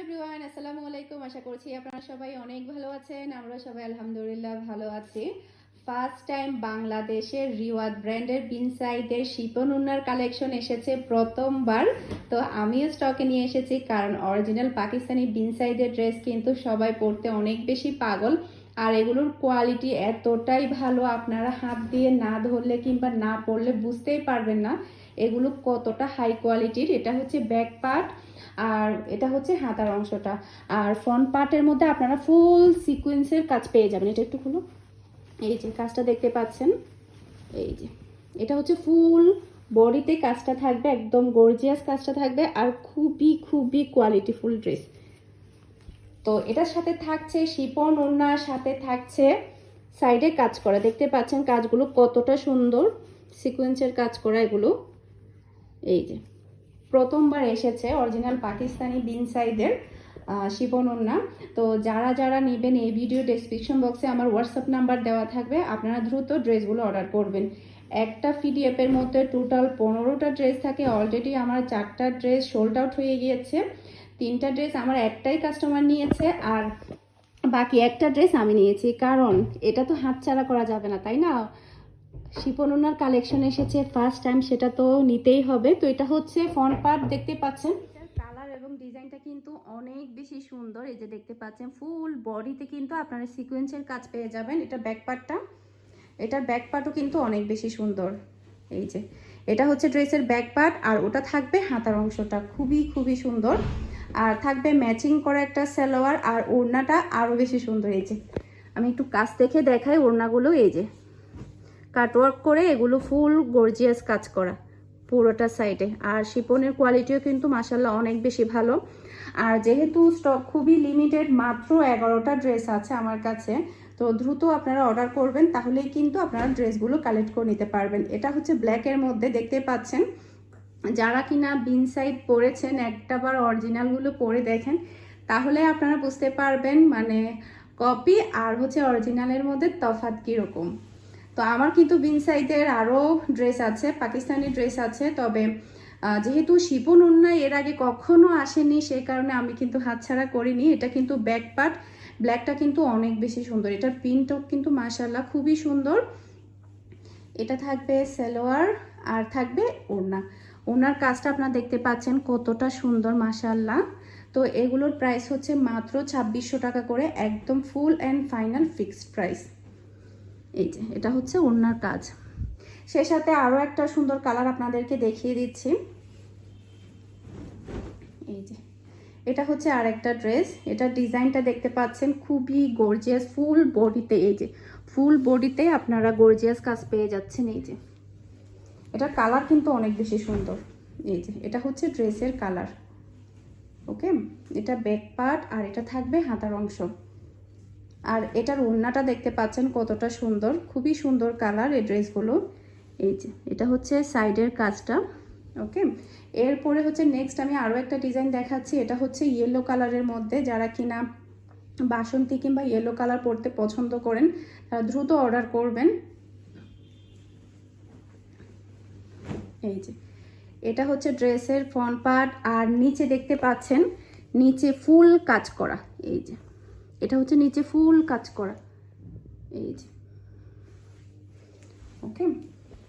Everyone আসসালামু আলাইকুম। আশা করছি আপনারা সবাই অনেক ভালো আছেন। আমরা সবাই আলহামদুলিল্লাহ ভালো আছি। ফার্স্ট টাইম বাংলাদেশের রিওয়াদ ব্র্যান্ডের বিনসাইডের শিপন উন্নার কালেকশন এসেছে প্রথমবার। তো আমিও স্টকে নিয়ে এসেছি, কারণ অরিজিনাল পাকিস্তানি বিনসাইডের ড্রেস কিন্তু সবাই পরতে অনেক বেশি পাগল। আর এগুলোর কোয়ালিটি এতটাই ভালো, আপনারা হাত দিয়ে না ধরলে কিংবা না পরলে বুঝতেই পারবেন না। এগুলো কতটা হাই কোয়ালিটির এটা হচ্ছে ব্যাক পার্ট আর এটা হচ্ছে হাতার অংশটা। আর ফ্রন্ট পার্টের মধ্যে আপনারা ফুল সিকুয়েন্সের কাজ পেয়ে যাবেন। এটা একটু খুলো এই যে কাজটা দেখতে পাচ্ছেন। এই যে। এটা হচ্ছে ফুল বডিতে কাজটা থাকবে, একদম গর্জিয়াস কাজটা থাকবে আর খুবই খুবই কোয়ালিটিফুল ড্রেস তো এটার সাথে থাকছে শিপন ওড়নার সাথে থাকছে সাইডে কাজ করা। দেখতে পাচ্ছেন কাজগুলো কতটা সুন্দর। সিকোয়েন্সের কাজ করা এগুলো। এই যে। প্রথমবার এসেছে অরিজিনাল পাকিস্তানি বিন সাইডের শিপন ওড়না তো যারা যারা নেবেন এই ভিডিও ডেসক্রিপশন বক্সে আমার হোয়াটসঅ্যাপ নাম্বার দেওয়া থাকবে, আপনারা দ্রুত ড্রেসগুলো অর্ডার করবেন। একটা পিডিএফের মধ্যে টোটাল পনেরোটা ড্রেস থাকে। অলরেডি আমার চারটা ড্রেস সোল্ড আউট হয়ে গিয়েছে। তিনটা ড্রেস আমার একটাই কাস্টমার নিয়েছে আর বাকি একটা ড্রেস আমি নিয়েছি। কারণ এটা তো হাতছাড়া করা যাবে না, তাই না? শিপনোনার কালেকশন এসেছে ফার্স্ট টাইম সেটা তো নিতেই হবে। তো এটা হচ্ছে ফ্রন্ট পার্ট দেখতে পাচ্ছেন? কালার এবং ডিজাইনটা কিন্তু অনেক বেশি সুন্দর। এই যে দেখতে পাচ্ছেন ফুল বডিতে কিন্তু আপনারা সিকোয়েন্সের কাজ পেয়ে যাবেন। এটা ব্যাক পার্টটা এটার ব্যাক পার্টও কিন্তু অনেক বেশি সুন্দর। এই যে, এটা হচ্ছে ড্রেসের ব্যাক পার্ট আর ওটা থাকবে হাতার অংশটা। খুবই খুবই সুন্দর। আর থাকবে ম্যাচিং করা একটা সালোয়ার, আর ওড়নাটা আরও বেশি সুন্দর। এই যে, আমি একটু কাজ দেখে দেখাই ওড়নাগুলো। এই যে কাটওয়ার্ক করে এগুলো ফুল গর্জিয়াস কাজ করা, পুরোটা সাইডে আর শিপনের কোয়ালিটিও কিন্তু মাসাল্লাহ অনেক বেশি ভালো। আর যেহেতু স্টক খুবই লিমিটেড মাত্র এগারোটা ড্রেস আছে আমার কাছে, তো দ্রুত আপনারা অর্ডার করবেন, তাহলেই কিন্তু আপনারা ড্রেসগুলো কালেক্ট করে নিতে পারবেন। এটা হচ্ছে ব্ল্যাকের মধ্যে, দেখতে পাচ্ছেন? যারা কিনা বিন সাইড পরেছেন একটাবার অরিজিনালগুলো পরে দেখেন, তাহলে আপনারা বুঝতে পারবেন মানে কপি আর হচ্ছে অরিজিনালের মধ্যে তফাৎ কীরকম। তো আমার কিন্তু বিন সাইডের আরও ড্রেস আছে, পাকিস্তানি ড্রেস আছে, তবে যেহেতু শিপন উন্না এর আগে কখনো আসেনি সেই কারণে আমি কিন্তু হাতছাড়া করিনি। এটা কিন্তু ব্যাক পার্ট ব্ল্যাকটা কিন্তু অনেক বেশি সুন্দর। এটার প্রিন্টও কিন্তু মাসাল্লাহ খুবই সুন্দর। এটা থাকবে সালোয়ার, আর থাকবে ওড়না। ওনার কাজটা আপনারা দেখতে পাচ্ছেন কতটা সুন্দর মাসাল্লাহ তো এগুলোর প্রাইস হচ্ছে মাত্র ছাব্বিশশো টাকা করে, একদম full and final fixed price এই যে, এটা হচ্ছে ওনার কাজ। সে সাথে আরও একটা সুন্দর কালার আপনাদেরকে দেখিয়ে দিচ্ছি। এই যে, এটা হচ্ছে আর একটা ড্রেস। এটা ডিজাইনটা দেখতে পাচ্ছেন খুবই গর্জিয়াস ফুল বডিতে এই যে ফুল বডিতে আপনারা গর্জিয়াস কাজ পেয়ে যাচ্ছেন এই যে। এটার কালার কিন্তু অনেক বেশি সুন্দর। এই যে, এটা হচ্ছে ড্রেসের কালার। ওকে? এটা ব্যাক পার্ট আর এটা থাকবে হাতার অংশ। আর এটার ওড়নাটা দেখতে পাচ্ছেন কতটা সুন্দর, খুবই সুন্দর কালার এই ড্রেসগুলো। এই যে, এটা হচ্ছে সাইডের কাজটা ওকে এরপরে হচ্ছে নেক্সট আমি আরও একটা ডিজাইন দেখাচ্ছি, এটা হচ্ছে ইয়েলো কালারের মধ্যে, যারা কিনা বাসন্তী কিংবা ইয়েলো কালার পরতে পছন্দ করেন, তারা দ্রুত অর্ডার করবেন। এই যে, এটা হচ্ছে ড্রেসের ফ্রন্ট পার্ট আর নিচে দেখতে পাচ্ছেন, নিচে ফুল কাজ করা, এই যে। এটা হচ্ছে নিচে ফুল কাজ করা। এই যে। ওকে?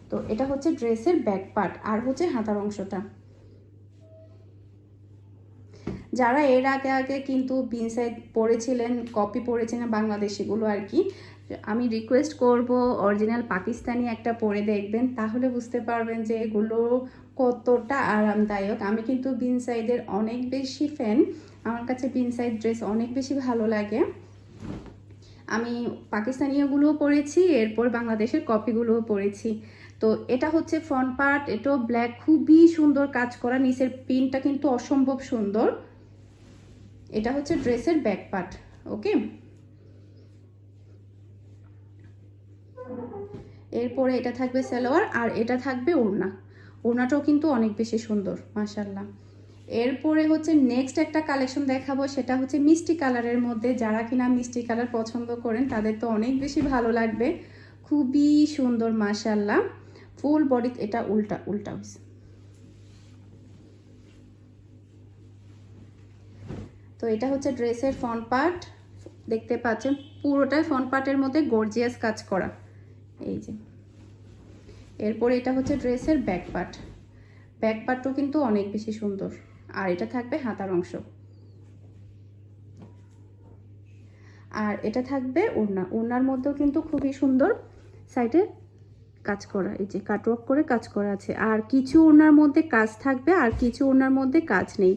তো এটা হচ্ছে ড্রেসের ব্যাক পার্ট, আর হচ্ছে হাতার অংশটা। যারা এর আগে আগে কিন্তু বিনসাইড পড়েছিলেন, কপি পড়েছিলেন বাংলাদেশিগুলো আর কি, আমি রিকোয়েস্ট করব অরিজিনাল পাকিস্তানি একটা পরে দেখবেন, তাহলে বুঝতে পারবেন যে এগুলো কতটা আরামদায়ক। আমি কিন্তু বিনসাইডের অনেক বেশি ফ্যান আমার কাছে বিনসাইড ড্রেস অনেক বেশি ভালো লাগে। আমি পাকিস্তানিয়াগুলোও পরেছি, এরপর বাংলাদেশের কপিগুলোও পরেছি। তো এটা হচ্ছে ফ্রন্ট পার্ট এটাও ব্ল্যাক খুবই সুন্দর কাজ করা। নিচের পিনটা কিন্তু অসম্ভব সুন্দর। এটা হচ্ছে ড্রেসের ব্যাক পার্ট ওকে এরপরে এটা থাকবে সালোয়ার আর এটা থাকবে ওড়না। ওড়নাটাও কিন্তু অনেক বেশি সুন্দর মাসাল্লাহ এরপরে হচ্ছে নেক্সট একটা কালেকশন দেখাবো, সেটা হচ্ছে মিষ্টি কালারের মধ্যে। যারা কিনা মিষ্টি কালার পছন্দ করেন, তাদের তো অনেক বেশি ভালো লাগবে। খুবই সুন্দর মাসাল্লাহ ফুল বডি এটা উল্টা উল্টা হয়েছে তো এটা হচ্ছে ড্রেসের ফ্রন্ট পার্ট দেখতে পাচ্ছেন, পুরোটাই ফ্রন্ট পার্টের মধ্যে গর্জিয়াস কাজ করা। এই যে। এরপরে এটা হচ্ছে ড্রেসের ব্যাক পার্ট ব্যাক পার্টও কিন্তু অনেক বেশি সুন্দর। আর এটা থাকবে হাতার অংশ। আর এটা থাকবে ওড়না। ওড়নার মধ্যেও কিন্তু খুবই সুন্দর সাইডে কাজ করা, এই যে কাটওয়ার্ক করে কাজ করা আছে। আর কিছু ওড়নার মধ্যে কাজ থাকবে, আর কিছু ওড়নার মধ্যে কাজ নেই।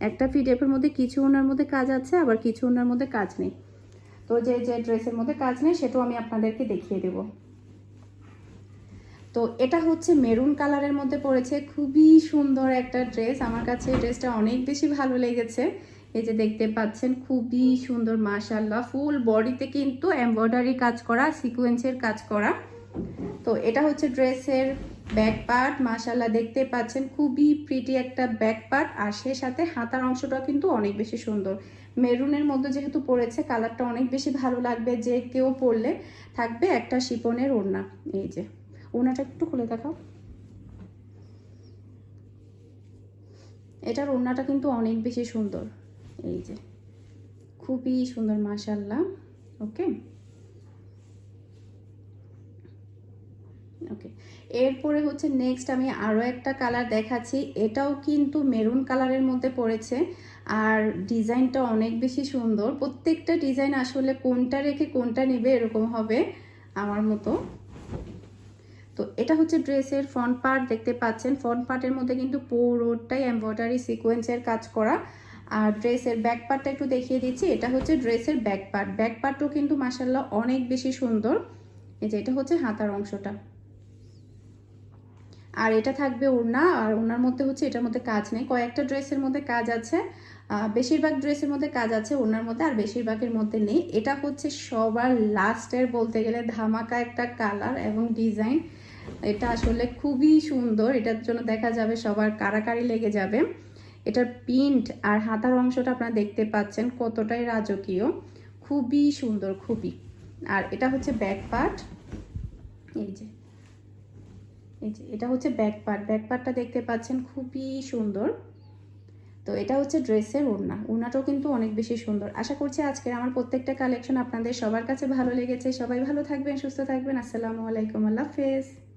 একটা পিডিএফের মধ্যে কিছু ওনার মধ্যে কাজ আছে, আবার কিছু ওনার মধ্যে কাজ নেই। তো যে যে ড্রেসের মধ্যে কাজ নেই, সেটাও আমি আপনাদেরকে দেখিয়ে দেব। তো এটা হচ্ছে মেরুন কালারের মধ্যে পড়েছে। খুবই সুন্দর একটা ড্রেস। আমার কাছে এই ড্রেসটা অনেক বেশি ভালো লেগেছে। এই যে দেখতে পাচ্ছেন, খুবই সুন্দর মাশাল্লাহ ফুল বডিতে কিন্তু এমব্রয়ডারি কাজ করা, সিকোয়েন্সের কাজ করা। তো এটা হচ্ছে ড্রেসের ব্যাক পার্ট। মাশাল্লাহ দেখতে পাচ্ছেন, খুবই প্রিটি একটা ব্যাক পার্ট। আর সে সাথে হাতার অংশটা কিন্তু অনেক বেশি সুন্দর। মেরুনের মধ্যে যেহেতু পড়েছে, কালারটা অনেক বেশি ভালো লাগবে যে কেউ পরলে। থাকবে একটা শিপনের ওড়না। এই যে। ওড়নাটা একটু খুলে দেখাও। এটার ওড়নাটা কিন্তু অনেক বেশি সুন্দর। এই যে, খুবই সুন্দর মাশাল্লাহ ওকে? ওকে, এরপরে হচ্ছে নেক্সট আমি আরও একটা কালার দেখাচ্ছি। এটাও কিন্তু মেরুন কালারের মধ্যে পড়েছে। আর ডিজাইনটা অনেক বেশি সুন্দর। প্রত্যেকটা ডিজাইন আসলে কোনটা রেখে কোনটা নেবে এরকম হবে আমার মতো। তো এটা হচ্ছে ড্রেসের ফ্রন্ট পার্ট দেখতে পাচ্ছেন। ফ্রন্ট পার্টের মধ্যে কিন্তু পুরোটাই এমব্রয়ডারি সিকোয়েন্সের কাজ করা। আর ড্রেসের ব্যাক পার্টটা একটু দেখিয়ে দিচ্ছি। এটা হচ্ছে ড্রেসের ব্যাক পার্ট ব্যাক পার্টও কিন্তু মাসাল্লাহ অনেক বেশি সুন্দর। এই যে এটা হচ্ছে হাতার অংশটা। আর এটা থাকবে ওড়না। আর ওড়নার মধ্যে হচ্ছে এটার মধ্যে কাজ নেই। কয়েকটা ড্রেসের মধ্যে কাজ আছে। বেশিরভাগ ড্রেসের মধ্যে কাজ আছে, ওড়নার মধ্যে আর বেশিরভাগের মধ্যে নেই। এটা হচ্ছে সবার লাস্টের বলতে গেলে ধামাকা একটা কালার এবং ডিজাইন এটা আসলে খুবই সুন্দর। এটার জন্য দেখা যাবে সবার কারাকারি লেগে যাবে। এটার প্রিন্ট আর হাতার অংশটা আপনারা দেখতে পাচ্ছেন কতটাই রাজকীয়। খুবই সুন্দর, খুবই। আর এটা হচ্ছে ব্যাক পার্ট এই যে এই যে, এটা হচ্ছে ব্যাক পার্ট ব্যাক পার্টটা দেখতে পাচ্ছেন খুবই সুন্দর। তো এটা হচ্ছে ড্রেসের ওড়না। ওড়নাটাও কিন্তু অনেক বেশি সুন্দর। আশা করছি আজকের আমার প্রত্যেকটা কালেকশন আপনাদের সবার কাছে ভালো লেগেছে। সবাই ভালো থাকবেন, সুস্থ থাকবেন। আসসালামু আলাইকুম। আল্লাহ হাফেজ।